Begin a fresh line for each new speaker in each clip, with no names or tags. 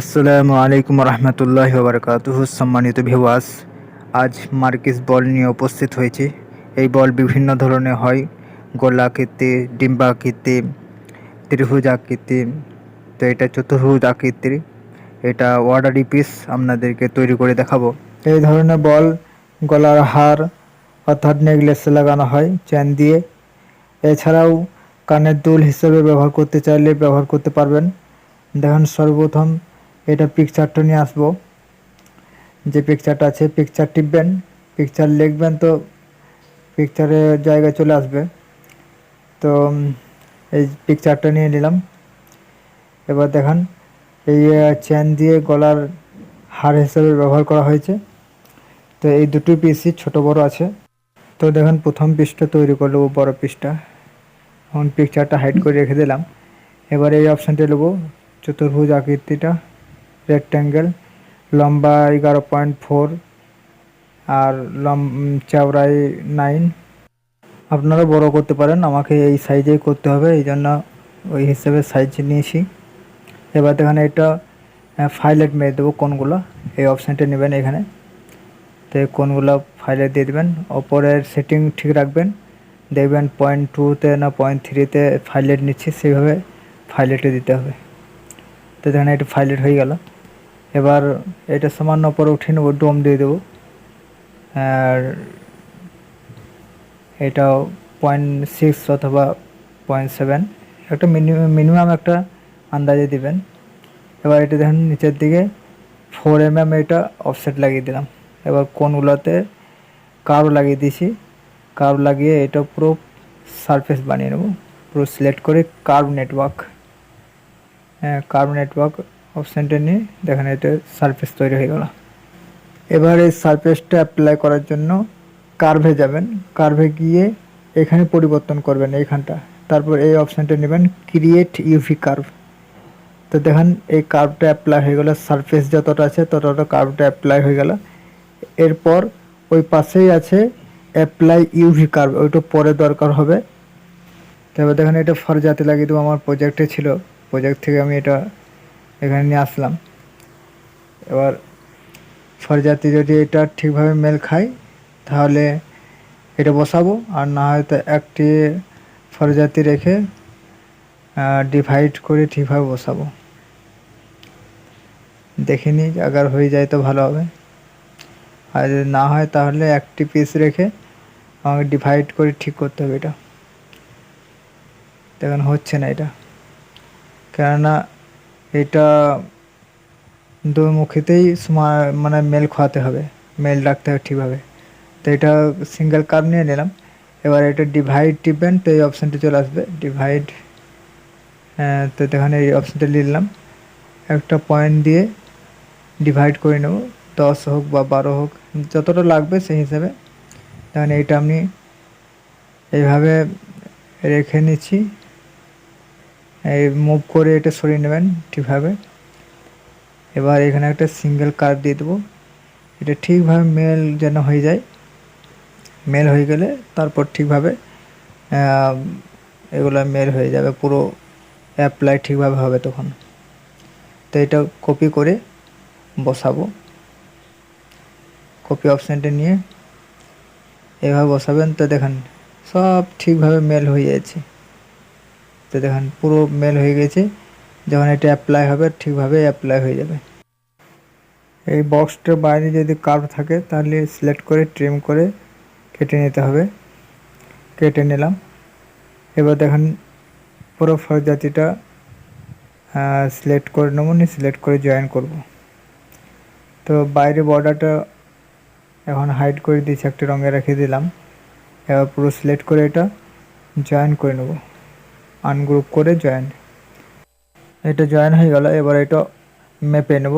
আসসালামু আলাইকুম রহমতুল্লাহ বারকাতুহ সম্মানিত ভিওয়াস আজ মার্কিস বল নিয়ে উপস্থিত হয়েছে। এই বল বিভিন্ন ধরনের হয়, গোলাকৃতি, ডিম্বাকৃতি ত্রিভুজ আকৃতি তো এটা চতুর্ভুজ আকৃতির এটা ওয়ার্ডারি পিস আপনাদেরকে তৈরি করে দেখাবো। এই ধরনের বল গলার হার অর্থাৎ নেকলেসে লাগানো হয় চেন দিয়ে। এছাড়াও কানের দুল হিসেবে ব্যবহার করতে চাইলে ব্যবহার করতে পারবেন। দেখেন সর্বপ্রথম এটা পিকচারটা নিয়ে আসব। যে পিকচারটা আছে পিকচার টিপবেন পিকচার লিখবেন তো পিকচারের জায়গায় চলে আসবে। তো এই পিকচারটা নিয়ে নিলাম। এবার দেখান, এই চেন দিয়ে গলার হার হিসেবে ব্যবহার করা হয়েছে। তো এই দুটো পিসই ছোট বড় আছে। তো দেখুন, প্রথম পিসটা তৈরি করল বড় পিসটা এখন পিকচারটা হাইড করে রেখে দিলাম। এবার এই অপশানটা নেব চতুর্ভুজ আকৃতিটা রেক্ট্যাঙ্গেল লম্বা এগারো পয়েন্ট ফোর আর লম চওড়াই নাইন আপনারা বড় করতে পারেন, আমাকে এই সাইজেই করতে হবে, এই জন্য ওই হিসেবে সাইজ নিয়েছি। এবার এখানে এটা ফাইলেট মেরে দেবো কোনগুলো, এই অপশানটা নেবেন এখানে। তো কোনগুলো ফাইলে দিয়ে দেবেন, ওপরের সেটিং ঠিক রাখবেন, দেখবেন পয়েন্ট টুতে না পয়েন্ট থ্রিতে ফাইলেট নিচ্ছি, সেইভাবে ফাইলেটে দিতে হবে। তো দেখেন এটা ফাইলেট হয়ে গেল। এবার এটা সামান্য পরে উঠে নেব ডোম দিয়ে দেবো। আর এটাও পয়েন্ট সিক্স অথবা পয়েন্ট সেভেন একটা মিনিমাম একটা আন্দাজে দিবেন। এবার এটা দেখেন, নিচের দিকে ফোর এম এম এটা অফসেট লাগিয়ে দিলাম। এবার কোনগুলোতে কার্ভ লাগিয়ে দিয়েছি। কার্ভ লাগিয়ে এটা পুরো সারফেস বানিয়ে নেব। পুরো সিলেক্ট করে কার্ভ নেটওয়ার্ক কার্ভ নেটওয়ার্ক অপশানটা নিয়ে দেখেন এটা সারফেস তৈরি হয়ে গেল। এবার এই সারফেসটা অ্যাপ্লাই করার জন্য কার্ভে যাবেন। কার্ভে গিয়ে এখানে পরিবর্তন করবেন এইখানটা। তারপর এই অপশানটা নেবেন ক্রিয়েট ইউভি কার্ভ তো দেখেন এই কার্ভটা অ্যাপ্লাই হয়ে গেল সারফেস যতটা আছে ততটা কার্ভটা অ্যাপ্লাই হয়ে গেল। এরপর ওই পাশেই আছে অ্যাপ্লাই ইউভি কার্ভ ওইটা পরে দরকার হবে। তবে দেখেন এটা ফরজাতে লাগিয়ে দেবো, আমার প্রজেক্টে ছিল। প্রজেক্ট থেকে আমি এটা এখানে নিয়ে আসলাম। এবার ফরজাতি যদি এটা ঠিকভাবে মেল খায়, তাহলে এটা বসাবো। আর না হয়তো একটি ফরজাতি রেখে ডিভাইড করে ঠিকভাবে বসাবো। দেখে নিই, আগার হয়ে যায় তো ভালো হবে। আর যদি না হয়, তাহলে একটি পিস রেখে আমাকে ডিভাইড করে ঠিক করতে হবে এটা। দেখুন হচ্ছে না এটা। কেননা এটা দুমুখীতেই মানে মেল খোয়াতে হবে মেল রাখতে হবে ঠিকভাবে। তো এটা সিঙ্গেল কাপ নিয়ে নিলাম। এবার এটা ডিভাইড টিপবেন, তো এই অপশানটা চলে আসবে ডিভাইড তো এখানে এই অপশানটা নিলাম। একটা পয়েন্ট দিয়ে ডিভাইড করে নেব, দশ হোক বা বারো হোক, যতটা লাগবে সেই হিসাবে। তখন এইটা আমি এইভাবে রেখে নিচ্ছি। মুভ করে এটা সরিয়ে নেবেন ঠিকভাবে। এবার এখানে একটা সিঙ্গেল কার্ভ দিয়ে দেবো। এটা ঠিকভাবে মেল যেন হয়ে যায়। মেল হয়ে গেলে তারপর ঠিকভাবে এগুলো মেল হয়ে যাবে। পুরো অ্যাপ্লাই ঠিকভাবে হবে তখন। তো এটা কপি করে বসাবো। কপি অপশানটা নিয়ে এভাবে বসাবেন। তো দেখেন, সব ঠিকভাবে মেল হয়ে যাচ্ছে। তো দেখেন, পুরো মেল হয়ে গেছে। যখন এটা অ্যাপ্লাই হবে, ঠিকভাবে অ্যাপ্লাই হয়ে যাবে। এই বক্সটার বাইরে যদি কার্ভ থাকে, তাহলে সিলেক্ট করে ট্রিম করে কেটে নিতে হবে। কেটে নিলাম। এবার দেখেন, পুরো জাতিটা সিলেক্ট করে নেব নি সিলেক্ট করে জয়েন করব। তো বাইরে বর্ডারটা এখন হাইড করে দিয়েছি, একটা রঙে রেখে দিলাম। এবার পুরো সিলেক্ট করে এটা জয়েন করে নেব। আনগ্রুপ করে জয়েন এটা জয়েন হয়ে গেল, এবার এটা মেপে নেব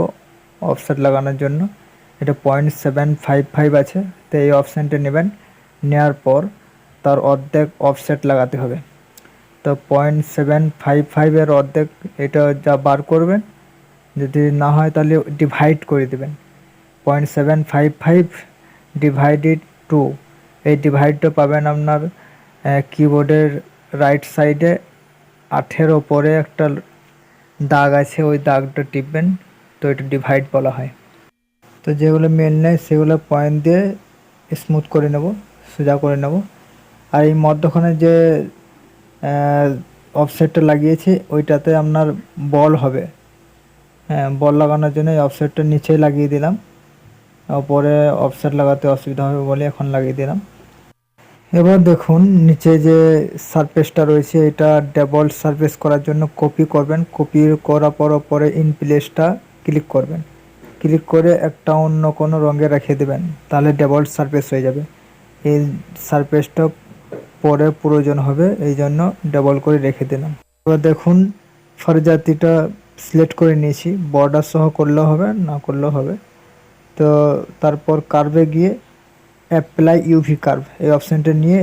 অফসেট লাগানোর জন্য। এটা পয়েন্ট সেভেন ফাইভ ফাইভ আছে, তো এই অপশানটা নেবেন। নেওয়ার পর তার অর্ধেক অফসেট লাগাতে হবে। তো পয়েন্ট সেভেন ফাইভ ফাইভের অর্ধেক এটা যা বার করবেন, যদি না হয় তাহলে ডিভাইড করে দেবেন। Point seven five five divided two এই ডিভাইডটা পাবেন আপনার কিবোর্ডের রাইট সাইডে আঠের ওপরে একটা দাগ আছে, ওই দাগটা টিপবেন, তো এটা ডিভাইড বলা হয়। তো যেগুলো মেল নেই, সেগুলো পয়েন্ট দিয়ে স্মুথ করে নেব, সোজা করে নেব। আর এই মধ্যখানে যে অফসেটটা লাগিয়েছি, ওইটাতে আপনার বল হবে। হ্যাঁ বল লাগানোর জন্য এই অফসেটটা নিচেই লাগিয়ে দিলাম। ওপরে অফসেট লাগাতে অসুবিধা হবে বলে এখন লাগিয়ে দিলাম। এবার দেখুন, নিচে যে সারফেসটা রয়েছে, এটা ডাবল সারফেস করার জন্য কপি করবেন। কপি করার পর পরে ইন প্লেসটা ক্লিক করবেন। ক্লিক করে একটা অন্য কোনো রঙে রেখে দেবেন, তাহলে ডাবল সারফেস হয়ে যাবে। এই সারফেসটা পরে প্রয়োজন হবে, এই জন্য ডাবল করে রেখে দিলাম। এবার দেখুন, ফরজাতিটা সিলেক্ট করে নিয়েছি। বর্ডার সহ করলেও হবে, না করলেও হবে। তো তারপর কার্ভে গিয়ে অ্যাপ্লাই ইউভি কার্ভ এই অপশানটা নিয়ে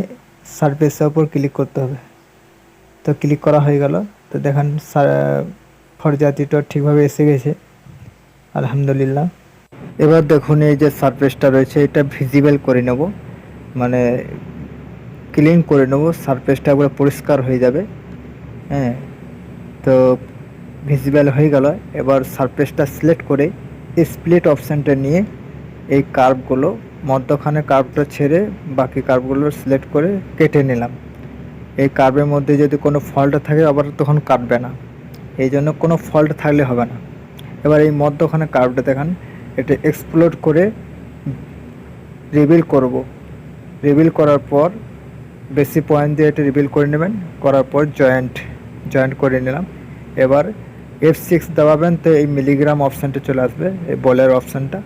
সারফেসের ওপর ক্লিক করতে হবে। তো ক্লিক করা হয়ে গেল। তো দেখেন ফরজাতিটা ঠিকভাবে এসে গেছে। আলহামদুলিল্লাহ। এবার দেখুন এই যে সারফেসটা রয়েছে, এটা ভিজিবল করে নেব। মানে ক্লিন করে নেব। সারফেসটা একবার পরিষ্কার হয়ে যাবে। হ্যাঁ তো ভিজিবল হয়ে গেল। এবার সারফেসটা সিলেক্ট করে স্প্লিট অপশানটা নিয়ে এই কার্ভগুলো মধ্যখানে কার্ভটা ছেড়ে বাকি কার্ভগুলো সিলেক্ট করে কেটে নিলাম। এই কার্ভের মধ্যে যদি কোনো ফল্ট থাকে, আবার তখন কাটবে না। এই জন্য কোনো ফল্ট থাকলে হবে না। এবার এই মধ্যখানে কার্ভটা দেখান। এটা এক্সপ্লোর করে রিভিল করব। রিভিল করার পর বেশি পয়েন্ট দিয়ে এটা রিভিল করে নেবেন। করার পর জয়েন্ট জয়েন্ট করে নিলাম। এবার এফ সিক্স দাবাবেন তো এই মিলিগ্রাম অপশানটা চলে আসবে, এই বলের অপশানটা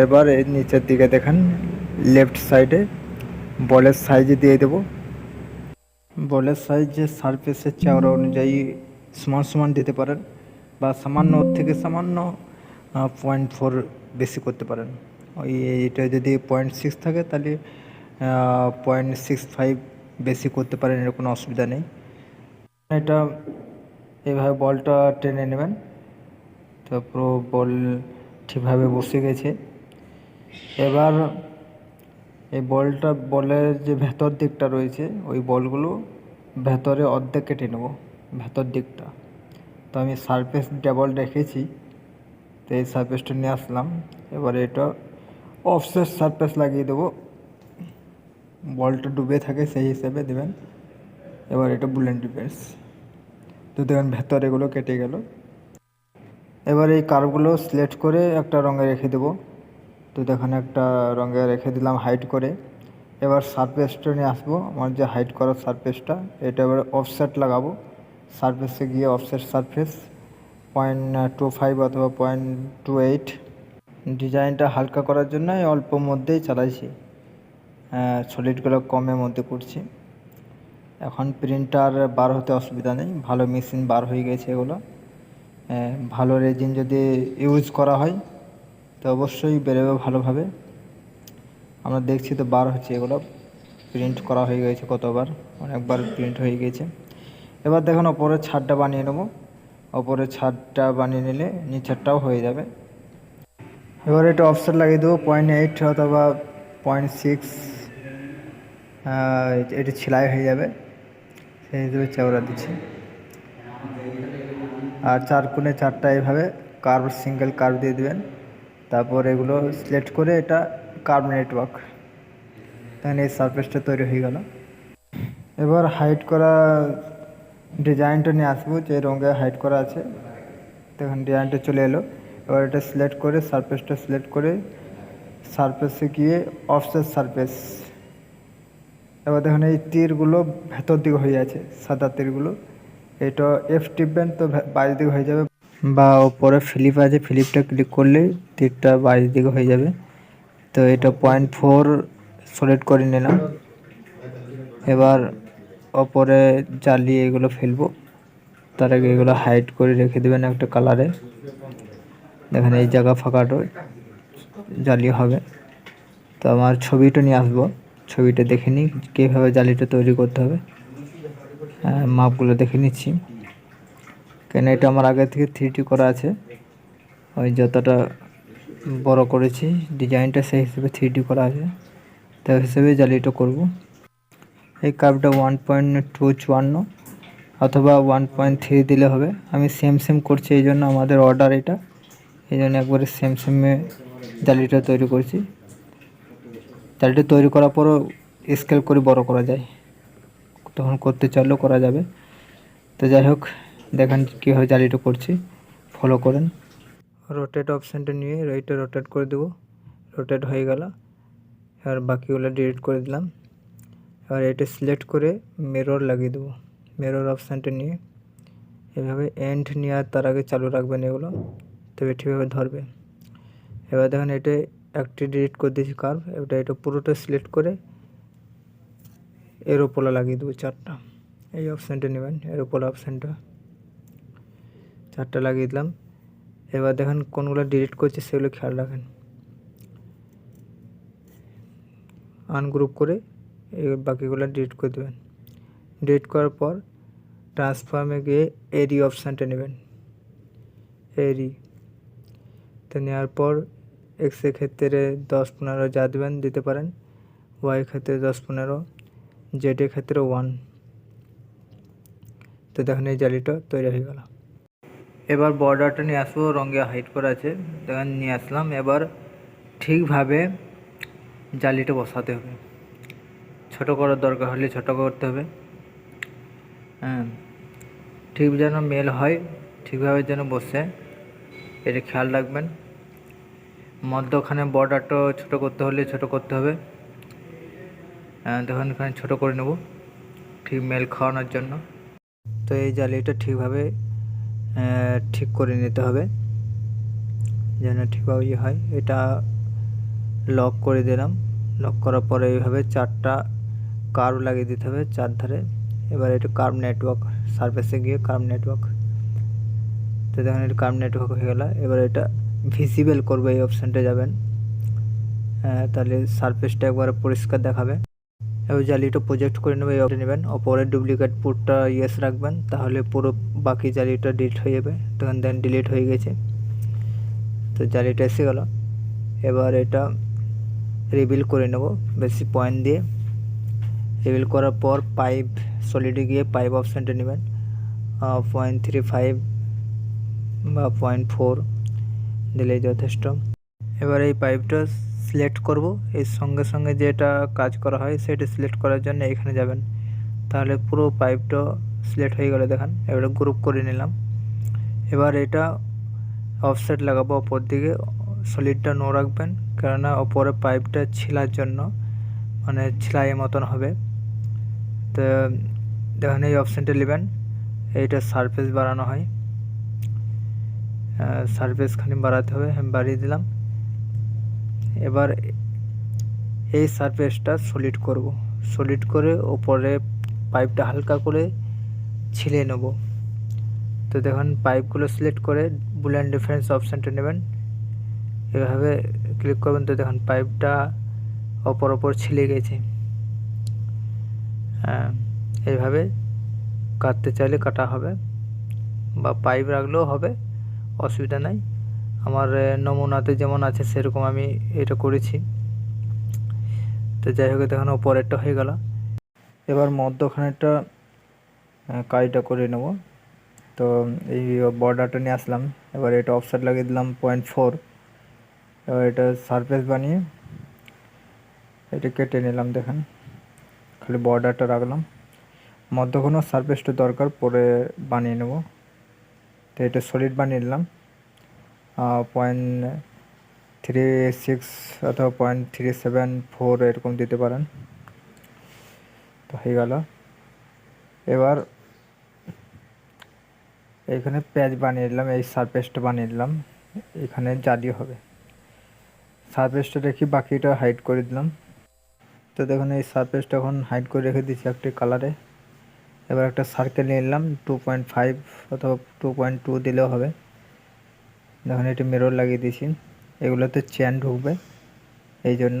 এবার এই নিচের দিকে দেখেন লেফট সাইডে বলের সাইজে দিয়ে দেব। বলের সাইজ যে সারফেসের চাওড়া অনুযায়ী সমান সমান দিতে পারেন বা সামান্য ওর থেকে সামান্য পয়েন্ট ফোর বেশি করতে পারেন। ওই এটা যদি পয়েন্ট সিক্স থাকে তাহলে পয়েন্ট সিক্স ফাইভ বেশি করতে পারেন, এর কোনো অসুবিধা নেই। এটা এইভাবে বলটা টেনে নেবেন। তো পুরো বল ঠিকভাবে বসে গেছে। এবার এই বলটা, বলের যে ভেতর দিকটা রয়েছে, ওই বলগুলো ভেতরে অর্ধেক কেটে নেব, ভেতর দিকটা। তো আমি সারফেস ডাবল রেখেছি, তো এই সারফেসটা নিয়ে আসলাম। এবার এটা অফসেট সারফেস লাগিয়ে দেবো। বলটা ডুবে থাকে সেই হিসেবে দেবেন এবার এটা বুলেন ডিফেন্স তো দেখেন, ভেতর এগুলো কেটে গেল। এবার এই কারগুলো সিলেক্ট করে একটা রঙে রেখে দেবো। তো দেখেন একটা রঙে রেখে দিলাম হাইট করে। এবার সারফেসটা নিয়ে আসব। আমার যে হাইট করার সারফেসটা এটা এবার অফসেট লাগাবো। সারফেসে গিয়ে offset surface point two five অথবা পয়েন্ট টু এইট ডিজাইনটা হালকা করার জন্য অল্প মধ্যেই চালাইছি। সলিডগুলো কমের মধ্যে করছি। এখন প্রিন্টার বার হতে অসুবিধা নেই। ভালো মেশিন বার হয়ে গেছে এগুলো। ভালো রেজিন যদি ইউজ করা হয় তো অবশ্যই বেরোবে ভালোভাবে। আমরা দেখছি তো বার হচ্ছে এগুলো। প্রিন্ট করা হয়ে গেছে কতবার, অনেকবার প্রিন্ট হয়ে গেছে। এবার দেখুন ওপরের ছাদটা বানিয়ে নেব। ওপরের ছাদটা বানিয়ে নিলে নিচেরটাও হয়ে যাবে। এবার এটা অফসেট লাগিয়ে দেবো পয়েন্ট এইট অথবা পয়েন্ট সিক্স এটি সেলাই হয়ে যাবে। সেই হিসেবে চওড়া দিচ্ছি। আর চার কোণে চারটা এভাবে কার্ভ সিঙ্গেল কার্ভ দিয়ে দেবেন। তারপর এগুলো সিলেক্ট করে এটা কার্ভ নেটওয়ার্ক তাহলে এই সারফেসটা তৈরি হয়ে গেল। এবার হাইট করা ডিজাইনটা নিয়ে আসব, যে রঙে হাইট করা আছে। দেখুন ডিজাইনটা চলে এলো। এবার এটা সিলেক্ট করে সারফেসটা সিলেক্ট করে সারফেসে গিয়ে অফসেট সারফেস এবার দেখুন এই তীরগুলো ভেতর দিকে হয়ে আছে, সাদা তীরগুলো। এটা এফ টিপবেন তো বাইরের দিকে হয়ে যাবে বা ওপরে ফিলিপ আছে ফিলিপটা ক্লিক করলে তীরটা বাইরের দিকে হয়ে যাবে। তো এটা পয়েন্ট ফোর সলিড করে নিলাম। এবার ওপরে জ্বালিয়ে এগুলো ফেলব। তার আগে এগুলো হাইড করে রেখে দেবেন একটা কালারে দেখেন এই জায়গা ফাঁকাটা, জ্বালিয়ে হবে। তো আমার ছবিটা নিয়ে আসব। ছবিটা দেখে নিই কীভাবে জালিটা তৈরি করতে হবে। মাপগুলো দেখে নিচ্ছি। কেন এটা আমার আগে থেকে থ্রি করা আছে। ওই যতটা বড় করেছি ডিজাইনটা সেই হিসেবে থ্রি করা আছে। তো হিসেবে জালিটা করব। এই কাপটা ওয়ান পয়েন্ট টু চুয়ান্ন অথবা ওয়ান পয়েন্ট থ্রি দিলে হবে। আমি সেম সেম করছি, এই জন্য আমাদের অর্ডার এটা। এই জন্য একবারে সেম সেমে জালিটা তৈরি করছি। জালিটা তৈরি করার পরও স্কেল করে বড় করা যায়। তখন করতে চাইলেও করা যাবে। তো যাই হোক দেখেন কীভাবে জালিটা করছি। ফলো করেন। রোটেট অপশানটা নিয়ে এইটা রোটেট করে দেবো। রোটেট হয়ে গেল। আর বাকিগুলো ডিলিট করে দিলাম। এবার এটা সিলেক্ট করে মিরর লাগিয়ে দেবো। মিরর অপশানটা নিয়ে। এভাবে এন্ড নেওয়ার তার আগে চালু রাখবেন এগুলো। তবে ঠিকভাবে ধরবে। এবার দেখেন এটা একটি ডিলিট করে দিয়েছি কার্ভ এটা এটা পুরোটা সিলেক্ট করে এরোপোলা লাগিয়ে দেবো চারটা এই অপশানটা নেবেন। এরোপোলা অপশানটা চারটা লাগিয়ে দিলাম। এবার দেখেন কোনগুলো ডিলিট করছে, সেগুলো খেয়াল রাখেন। আনগ্রুপ করে এই বাকিগুলো ডিলিট করে দেবেন। ডিলিট করার পর ট্রান্সফর্মে গিয়ে এরি অপশানটা নেবেন। এরি তো নেওয়ার পর এক্সের ক্ষেত্রে দশ পনেরো যা দেবেন, দিতে পারেন। ওয়াই ক্ষেত্রে দশ পনেরো জেডের ক্ষেত্রে ওয়ান তো দেখেন এই জালিটা তৈরি হয়ে গেল। এবার বর্ডারটা নিয়ে আসব রঙে হাইট করা আছে। দেখেন নিয়ে আসলাম এবার ঠিকভাবে জালিটা বসাতে হবে। ছোট করার দরকার হলে ছোট করতে হবে। হ্যাঁ ঠিক যেন মেল হয় ঠিকভাবে যেন বসে। এটা খেয়াল রাখবেন। মধ্যখানে বর্ডারটা ছোট করতে হলে ছোট করতে হবে। হ্যাঁ, দেখুন এখানে ছোটো করে নেব ঠিক মেল খাওয়ানোর জন্য। তো এই জালিটা ঠিকভাবে ঠিক করে নিতে হবে। যেন ঠিকভাবে ইয়ে হয়। এটা লক করে দিলাম। লক করার পরে এইভাবে চারটা কার্ভ লাগিয়ে দিতে হবে চার ধারে এবার এটা কার্ভ নেটওয়ার্ক সার্ফেসে গিয়ে কার্ভ নেটওয়ার্ক তো দেখুন, এটা কার্ভ নেটওয়ার্ক হয়ে গেল। এবার এটা ভিজিবল করবে এই অপশানটা যাবেন। তাহলে সারফেসটা একবারে পরিষ্কার দেখাবে। এবার জালিটা প্রজেক্ট করে নেবে, এই নেবেন। ওপরের ডুপ্লিকেট পুরটা ইয়েস রাখবেন, তাহলে পুরো বাকি জালিটা ডিলিট হয়ে যাবে তখন দেন ডিলিট হয়ে গেছে। তো জালিটা এসে গেল। এবার এটা রিবিল করে নেব, বেশি পয়েন্ট দিয়ে। রিবিল করার পর পাইপ সলিডে গিয়ে পাইপ অপশানটা নেবেন। পয়েন্ট থ্রি ফাইভ বা পয়েন্ট ফোর দিলেই যথেষ্ট। এবার এই পাইপটা সিলেক্ট করব। এর সঙ্গে সঙ্গে যেটা কাজ করা হয় সেটা সিলেক্ট করার জন্য এখানে যাবেন। তাহলে পুরো পাইপটা সিলেক্ট হয়ে গেলে দেখেন, এবারে গ্রুপ করে নিলাম। এবার এটা অফসেট লাগাবো অপর দিকে সলিডটা নো রাখবেন, কেননা ওপরে পাইপটা ছিলার জন্য মানে ছিলাই মতন হবে। তো দেখেন এই অপশানটা নেবেন, এইটা সারফেস বাড়ানো হয়। সারফেস খানি বাড়াতে হবে, আমি বাড়িয়ে দিলাম। এবার এই সারফেসটা সলিড করব। সলিড করে ওপরে পাইপটা হালকা করে ছিলে নেব। তো দেখুন পাইপগুলো সিলেক্ট করে বুল অ্যান্ড ডিফারেন্স অপশানটা নেবেন। এভাবে ক্লিক করবেন তো দেখুন পাইপটা অপর অপর ছিলে গেছে। হ্যাঁ এইভাবে কাটতে চাইলে কাটা হবে বা পাইপ রাখলেও হবে, অসুবিধা নাই। আমার নমুনাতে যেমন আছে, সেরকম আমি এটা করেছি। তো যাই হোক দেখুন ওপরেরটা হয়ে গেল। এবার মধ্যখানেরটা কাজটা করে নেব। তো এই বর্ডারটা নিয়ে আসলাম। এবার এটা অফসাইড লাগিয়ে দিলাম পয়েন্ট ফোর এবার এটা সারফেস বানিয়ে এটা কেটে নিলাম, দেখেন। খালি বর্ডারটা রাখলাম। মধ্যখানেও সারফেসটা দরকার, পরে বানিয়ে নেব। তো এটা সলিড বানিয়ে নিলাম। পয়েন্ট থ্রি সিক্স অথবা পয়েন্ট থ্রি সেভেন ফোর এরকম দিতে পারেন। তো হয়ে গেল। এবার এখানে প্যাচ বানিয়ে দিলাম, এই সারফেসটা বানিয়ে দিলাম। এখানে জালি হবে। সারফেসটা রেখে বাকিটা হাইড করে দিলাম। তো দেখুন, এই সারফেসটা এখন হাইড করে রেখে দিচ্ছি একটি কালারে এবার একটা সার্কেল নিয়ে নিলাম টু পয়েন্ট ফাইভ অথবা টু পয়েন্ট টু দিলেও হবে। দেখুন এটি মিরর লাগিয়ে দিয়েছি, এগুলোতে চেন ঢুকবে, এই জন্য।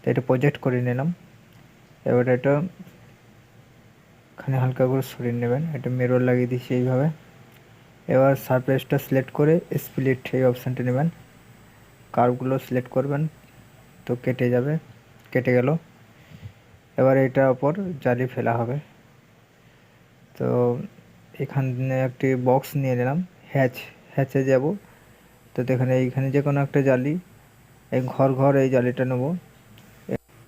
তো এটা প্রজেক্ট করে নিলাম। এবার এটা এখানে হালকা করে সরিয়ে নেবেন। এটা মিরর লাগিয়ে দিয়েছি এইভাবে। এবার সারফেসটা সিলেক্ট করে স্প্লিট এই অপশানটা নেবেন। কার্ভগুলো সিলেক্ট করবেন, তো কেটে যাবে, কেটে গেল। এবার এটার ওপর জালি ফেলা হবে। তো এখানে একটি বক্স নিয়ে নিলাম হ্যাচ হ্যাচে যাব। তো দেখেন, এইখানে যে কোনো একটা জালি, এই ঘর ঘর এই জালিটা নেব।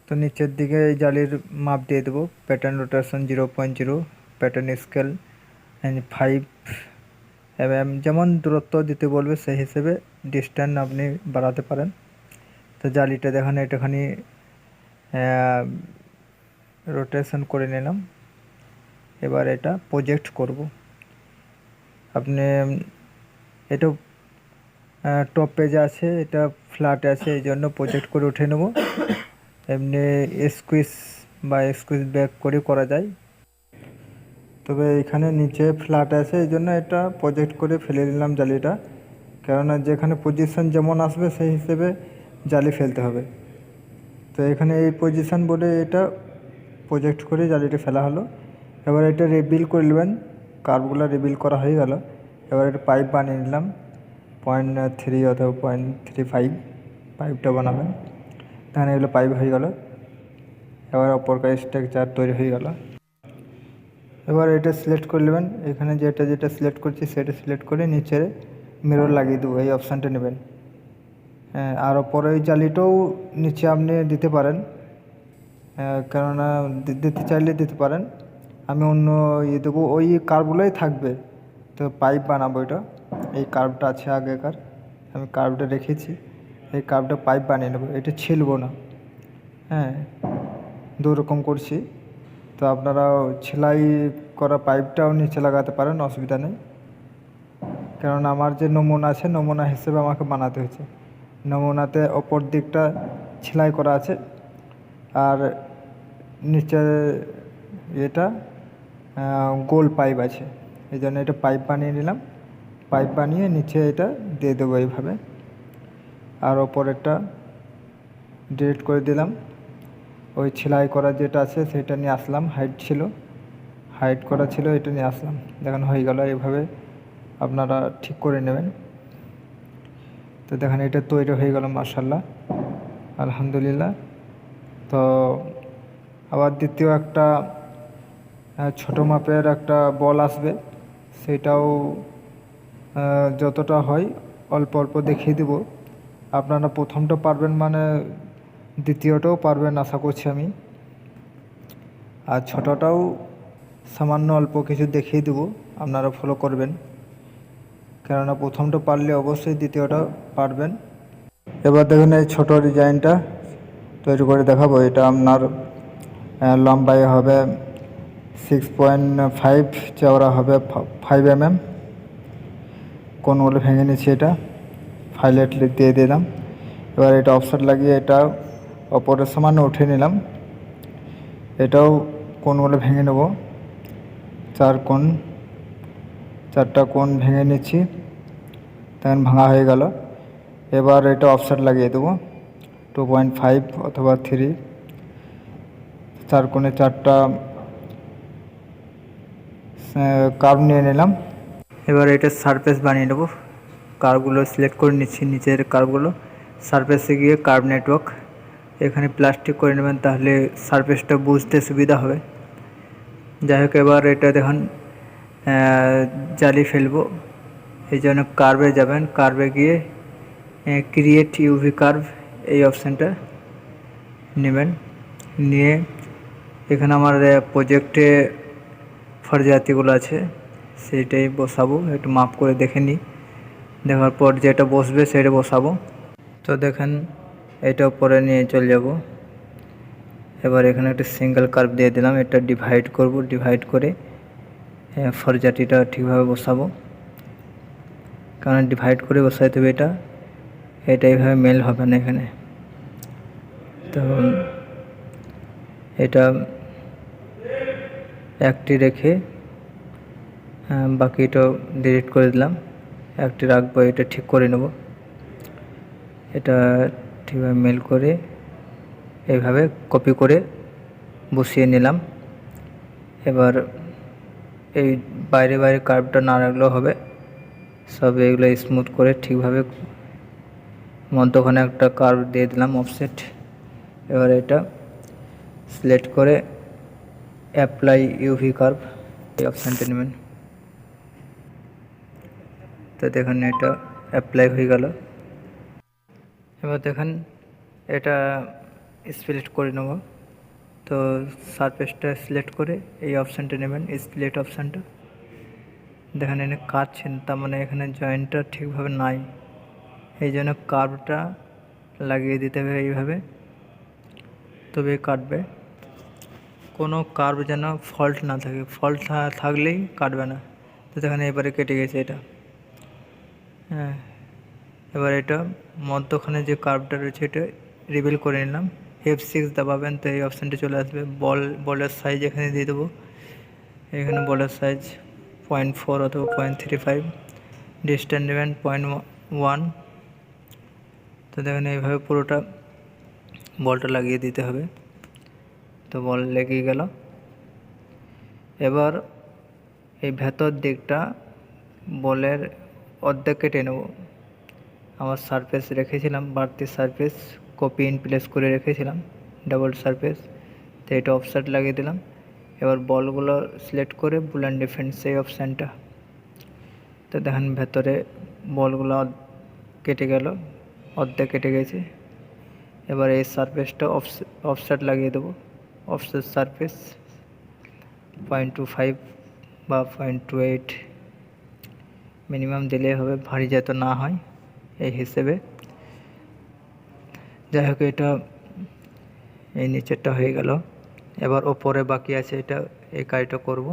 তো নিচের দিকে এই জালির মাপ দিয়ে দেবো। Pattern rotation zero point zero pattern scale five M যেমন দূরত্ব দিতে বলবে, সেই হিসেবে ডিস্ট্যান্স আপনি বাড়াতে পারেন। তো জালিটা দেখেন এটাখানি রোটেশন করে নিলাম। এবার এটা প্রজেক্ট করব। আপনি এটা টপ পেজে আছে, এটা ফ্ল্যাট আছে, এই জন্য প্রজেক্ট করে উঠে নেব। এমনি স্কুইস বা স্কুইস ব্যাক করে করা যায়। তবে এখানে নিচে ফ্ল্যাট আছে, এই জন্য এটা প্রজেক্ট করে ফেলে নিলাম জালিটা। কেননা যেখানে পজিশন যেমন আসবে, সেই হিসেবে জালি ফেলতে হবে। তো এখানে এই পজিশন বলে এটা প্রজেক্ট করে জালিটা ফেলা হলো। এবার এটা রিবিল করে নেবেন। কার্ভগুলো রিবিল করা হয়ে গেল। এবার এটা পাইপ বানিয়ে নিলাম। পয়েন্ট থ্রি অথবা পয়েন্ট থ্রি ফাইভ পাইপটা বানাবেন। তাহলে এগুলো পাইপ হয়ে গেল। এবার অপরকার স্ট্রাকচার তৈরি হয়ে গেল। এবার এটা সিলেক্ট করে নেবেন। এখানে যেটা যেটা সিলেক্ট করছি সেটা সিলেক্ট করে নিচে মিরর লাগিয়ে দেবো। এই অপশানটা নেবেন। হ্যাঁ আর ওপরে ওই জালিটাও নিচে আপনি দিতে পারেন। কেননা দিতে চাইলে দিতে পারেন। আমি অন্য ইয়ে দেবো। ওই কার্ভগুলোই থাকবে। তো পাইপ বানাবো এটা। এই কার্ভটা আছে আগেকার। আমি কার্ভটা রেখেছি। এই কার্ভটা পাইপ বানিয়ে নেব। এটা ছিলবো না। হ্যাঁ দু রকম করছি। তো আপনারা সেলাই করা পাইপটাও নিচে লাগাতে পারেন, অসুবিধা নেই। কেননা আমার যে নমুনা আছে, নমুনা হিসেবে আমাকে বানাতে হয়েছে। নমুনাতে ওপর দিকটা সেলাই করা আছে। আর নিচে এটা গোল পাইপ আছে। এই জন্য এটা পাইপ বানিয়ে নিলাম। পাইপ বানিয়ে নিচে এটা দিয়ে দেবো এইভাবে। আর ওপরেরটা ডিরেক্ট করে দিলাম। ওই সেলাই করা যেটা আছে সেটা নিয়ে আসলাম। হাইট ছিল। হাইট করা ছিল, এটা নিয়ে আসলাম। দেখেন, হয়ে গেল। এইভাবে আপনারা ঠিক করে নেবেন। তো দেখেন, এটা তৈরি হয়ে গেল মার্শাল্লাহ আলহামদুলিল্লাহ। তো আবার দ্বিতীয় একটা ছোটো মাপের একটা বল আসবে। সেটাও যতটা হয় অল্প অল্প দেখিয়ে দেব। আপনারা প্রথমটা পারবেন মানে দ্বিতীয়টাও পারবেন আশা করছি আমি। আর ছোটোটাও সামান্য অল্প কিছু দেখিয়ে দেবো, আপনারা ফলো করবেন। কেননা প্রথমটা পারলে অবশ্যই দ্বিতীয়টা পারবেন। এবার দেখুন এই ছোটো ডিজাইনটা তৈরি করে দেখাবো। এটা আপনার লম্বাই হবে সিক্স পয়েন্ট ফাইভ চওড়া হবে ফাইভ এম এম কোন কোনগুলো ভেঙে নিচ্ছি এটা। ফাইলেট দিয়ে দিলাম। এবার এটা অফসেট লাগিয়ে এটা অপরের সামান্য উঠে নিলাম। এটাও কোন কোনগুলো ভেঙে নেব। চার কোণ, চারটা কোণ ভেঙে নিচ্ছি তখন ভাঙা হয়ে গেল। এবার এটা অফসেট লাগিয়ে দেবো। টু পয়েন্ট ফাইভ অথবা থ্রি চার কোণে চারটা কার্ভ নিয়ে নিলাম। এবার এটা সারফেস বানিয়ে নেব। কার্ভগুলো সিলেক্ট করে নিচ্ছি নিচের কার্ভগুলো সারফেসে গিয়ে কার্ভ নেটওয়ার্ক এখানে প্লাস্টিক করে নেবেন তাহলে সারফেসটা বুঝতে সুবিধা হবে। যাই হোক, এবার এটা দেখুন জালি ফেলব। এই জন্য কার্ভে যাবেন। কার্ভে গিয়ে ক্রিয়েট ইউভি কার্ভ এই অপশানটা নেবেন। নিয়ে এখানে আমার প্রজেক্টে ফরজাতিগুলো আছে, সেইটাই বসাবো, একটু মাপ করে দেখে নিই। দেখার পর যেটা বসবে সেটা বসাবো। তো দেখেন, এটা উপরে নিয়ে চলে যাব। এবার এখানে একটা সিঙ্গেল কার্ভ দিয়ে দিলাম, এটা ডিভাইড করব ডিভাইড করে ফরজাটিটা ঠিকভাবে বসাবো। কারণ ডিভাইড করে বসাইতে হবে এটা এটা এইভাবে মেল হবে না এখানে। তো, এটা একটি রেখে বাকিটা ডিলিট করে দিলাম। একটি রাখব, এটা ঠিক করে নেব। এটা ঠিকভাবে মেল করে এইভাবে কপি করে বসিয়ে নিলাম। এবার এই বাইরে বাইরে কার্ভটা না রাখলেও হবে। সব এগুলো স্মুথ করে ঠিকভাবে মধ্যখানে একটা কার্ভ দিয়ে দিলাম অফসেট এবার এটা সিলেক্ট করে অ্যাপ্লাই ইউভি কার্ভ এই অপশানটা নেবেন। তো দেখুন, এটা অ্যাপ্লাই হয়ে গেল। এবার দেখেন, এটা সিলেক্ট করে নেব। তো সারফেসটা সিলেক্ট করে এই অপশানটা নেবেন স্প্লিট অপশানটা দেখেন, এখানে কাটছেন, তার মানে এখানে জয়েন্টটা ঠিকভাবে নাই। এই জন্য কার্ভটা লাগিয়ে দিতে হবে এইভাবে। তবে কাটবে। কোনো কার্ভ যেন ফল্ট না থাকে। ফল্ট থাকলেই কাটবে না। তো দেখেন এবারে কেটে গেছে এটা। হ্যাঁ এবার এটা মধ্যখানে যে কার্ভটা রয়েছে এটা রিভিল করে নিলাম। এফ সিক্স দাবাবেন তো এই অপশানটা চলে আসবে। বল, বলের সাইজ এখানে দিয়ে দেবো। এখানে বলের সাইজ পয়েন্ট ফোর অথবা পয়েন্ট থ্রি ফাইভ ডিস্টেন্স নেবেন পয়েন্ট ওয়ান তো দেখেন এইভাবে পুরোটা বলটা লাগিয়ে দিতে হবে। তো বল লেগে গেল। এবার এই ভেতর দিকটা বলের অর্ধেক কেটে নেব। আমার সারফেস রেখেছিলাম, বাড়তি সারফেস কপি ইন প্লেস করে রেখেছিলাম ডাবল সারফেস তো এটা অফসাইড লাগিয়ে দিলাম। এবার বলগুলো সিলেক্ট করে বুল অ্যান্ড ডিফেন্স এই অপশানটা তো দেখেন ভেতরে বলগুলো কেটে গেল, অর্ধেক কেটে গেছে। এবার এই সারফেসটা অফ অফসেট লাগিয়ে দেবো। Offset surface point two five বা পয়েন্ট টু এইট মিনিমাম দিলে হবে, ভারী যাতে না হয় এই হিসেবে। যাই হোক, এটা এই নিচেরটা হয়ে গেল। এবার ওপরে বাকি আছে এটা, এই কাজটা করব।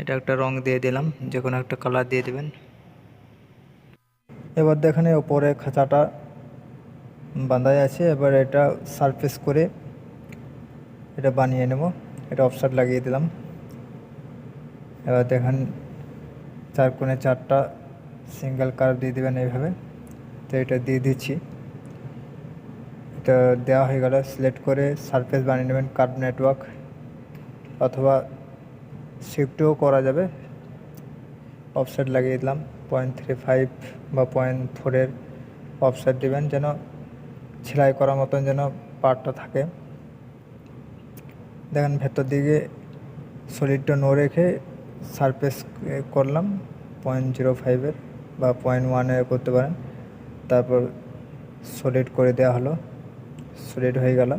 এটা একটা রং দিয়ে দিলাম, যে কোনো একটা কালার দিয়ে দেবেন। এবার দেখেন ওপরে খাঁচাটা বাঁধাই আছে। এবার এটা সারফেস করে এটা বানিয়ে নেব। এটা অফসাইড লাগিয়ে দিলাম। এবার দেখেন, চার কোণে চারটা সিঙ্গেল কার দিয়ে দেবেন এইভাবে। তো এটা দিয়ে দিচ্ছি। এটা দেওয়া হয়ে গেল সিলেক্ট করে সারফেস বানিয়ে নেবেন কার্ভ নেটওয়ার্ক অথবা শিফটও করা যাবে। অফসাইড লাগিয়ে দিলাম। পয়েন্ট থ্রি ফাইভ বা পয়েন্ট ফোরের অফসাইড দেবেন যেন, সেলাই করার মতন যেন পার্টটা থাকে। দেখেন ভেতর দিকে সলিডটা নো রেখে সারফেস করলাম পয়েন্ট জিরো ফাইভের বা পয়েন্ট ওয়ানের করতে পারেন। তারপর সলিড করে দেওয়া হলো। সলিড হয়ে গেল।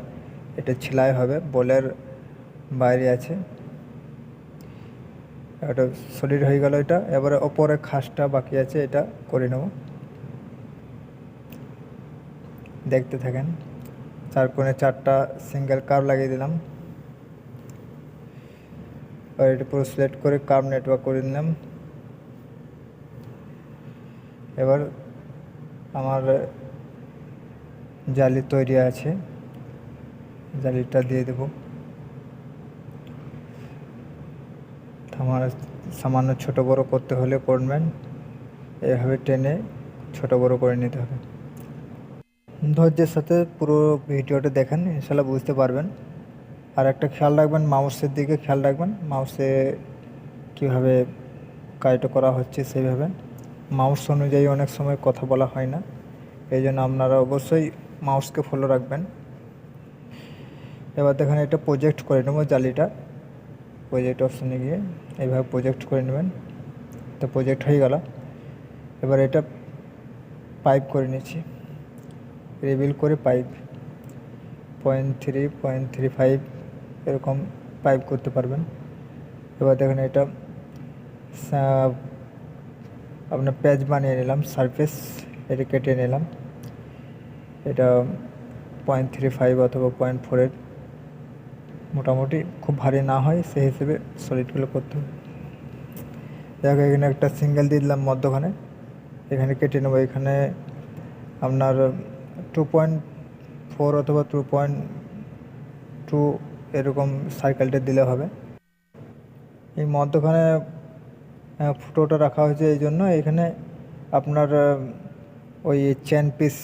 এটা ছিলাই হবে, বলের বাইরে আছে। এটা সলিড হয়ে গেল এটা। এবারে ওপরে খাসটা বাকি আছে, এটা করে নেব। দেখতে থাকেন, চার কোণে চারটা সিঙ্গেল কার লাগিয়ে দিলাম। আর এটা পুরো সিলেক্ট করে কার্ভ নেটওয়ার্ক করে নিলাম। এবার আমার জালি তৈরি আছে। জালিটা দিয়ে দেব। আমার সামান্য ছোট বড় করতে হলে করবেন। এভাবে টেনে ছোট বড় করে নিতে হবে। ধৈর্যের সাথে পুরো ভিডিওটা দেখেন, ইনশাল্লাহ বুঝতে পারবেন। আর একটা খেয়াল রাখবেন, মাউসের দিকে খেয়াল রাখবেন। মাউসে কীভাবে কাজটা করা হচ্ছে সেইভাবে। মাউস অনুযায়ী অনেক সময় কথা বলা হয় না। এই জন্য আপনারা অবশ্যই মাউসকে ফলো রাখবেন। এবার দেখেন এটা প্রজেক্ট করে নেব জালিটা। প্রজেক্ট অপশানে গিয়ে এইভাবে প্রজেক্ট করে নেবেন। তো প্রজেক্ট হয়ে গেল। এবার এটা পাইপ করে নিচ্ছি। রিভিল করে pipe point three point three five এরকম পাইপ করতে পারবেন। এবার দেখেন এটা আপনার প্যাচ বানিয়ে নিলাম সারফেস এটা কেটে নিলাম। এটা পয়েন্ট থ্রি ফাইভ অথবা পয়েন্ট ফোরের মোটামুটি খুব ভারী না হয়, সেই হিসেবে সলিডগুলো করতে হবে। দেখো, এখানে একটা সিঙ্গেল দিয়ে দিলাম মধ্যখানে। এখানে কেটে নেব। এখানে আপনার টু পয়েন্ট ফোর অথবা টু পয়েন্ট টু এরকম সাইকেলটা দিলে হবে। এই মধ্যখানে ফুটোটা রাখা হয়েছে এই জন্য। এখানে আপনার ওই চেন পিস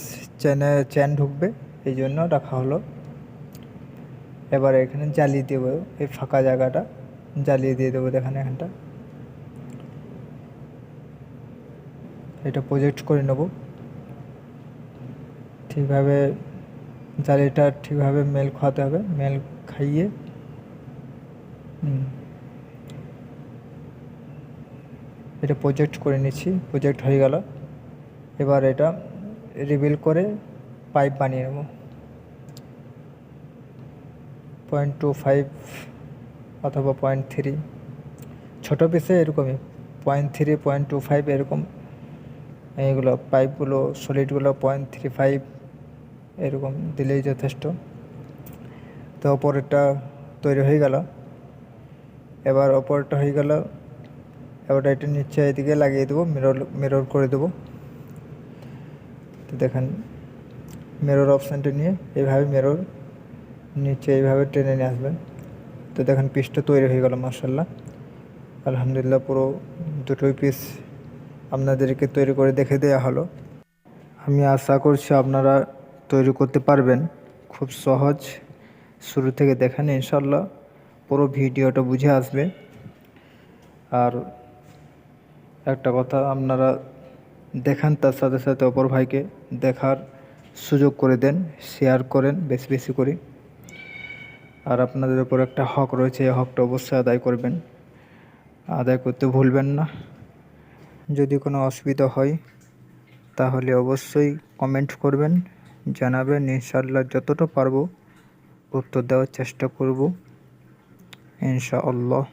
চেনে চেন ঢুকবে, এই জন্য রাখা হলো। এবার এখানে জ্বালিয়ে দেবো, এই ফাঁকা জায়গাটা। জ্বালিয়ে দিয়ে দেবো, দেখেন এখানটা। এটা প্রজেক্ট করে নেব। ঠিকভাবে জালিটা ঠিকভাবে মেল খাওয়াতে হবে। মেল খাইয়ে এটা প্রজেক্ট করে নিচ্ছি প্রজেক্ট হয়ে গেল। এবার এটা রিভিল করে পাইপ বানিয়ে নেব। পয়েন্ট টু ফাইভ অথবা পয়েন্ট থ্রি ছোটো পিসে এরকমই। Point three point two five এরকম। এইগুলো পাইপগুলো সলিডগুলো পয়েন্ট থ্রি ফাইভ এরকম দিলেই যথেষ্ট। তো ওপরেরটা তৈরি হয়ে গেল। এবার ওপরটা হয়ে গেল এবার এটা নিচে এদিকে লাগিয়ে দেবো মিরর মিরর করে দেবো। তো দেখেন মিরর অপশানটা নিয়ে এইভাবে মিরর নিচে এইভাবে টেনে নিয়ে আসবেন। তো দেখেন পিসটা তৈরি হয়ে গেল মার্শাল্লাহ আলহামদুলিল্লাহ পুরো দুটোই পিস আপনাদেরকে তৈরি করে দেখে দেওয়া হলো। আমি আশা করছি আপনারা তৈরি করতে পারবেন। খুব সহজ। শুরু থেকে দেখেন ইনশাল্লাহ পুরো ভিডিওটা বুঝে আসবে। আর একটা কথা আপনারা দেখান, তার সাথে সাথে অপর ভাইকে দেখার সুযোগ করে দেন শেয়ার করেন, বেশি বেশি করে। আর আপনাদের উপর একটা হক রয়েছে, এই হকটা অবশ্যই আদায় করবেন। আদায় করতে ভুলবেন না। যদি কোনো অসুবিধা হয়, তাহলে অবশ্যই কমেন্ট করবেন, জানাবেন, ইনশাআল্লাহ যতটা পারব। উত্তর দেওয়ার চেষ্টা করব ইনশাআল্লাহ।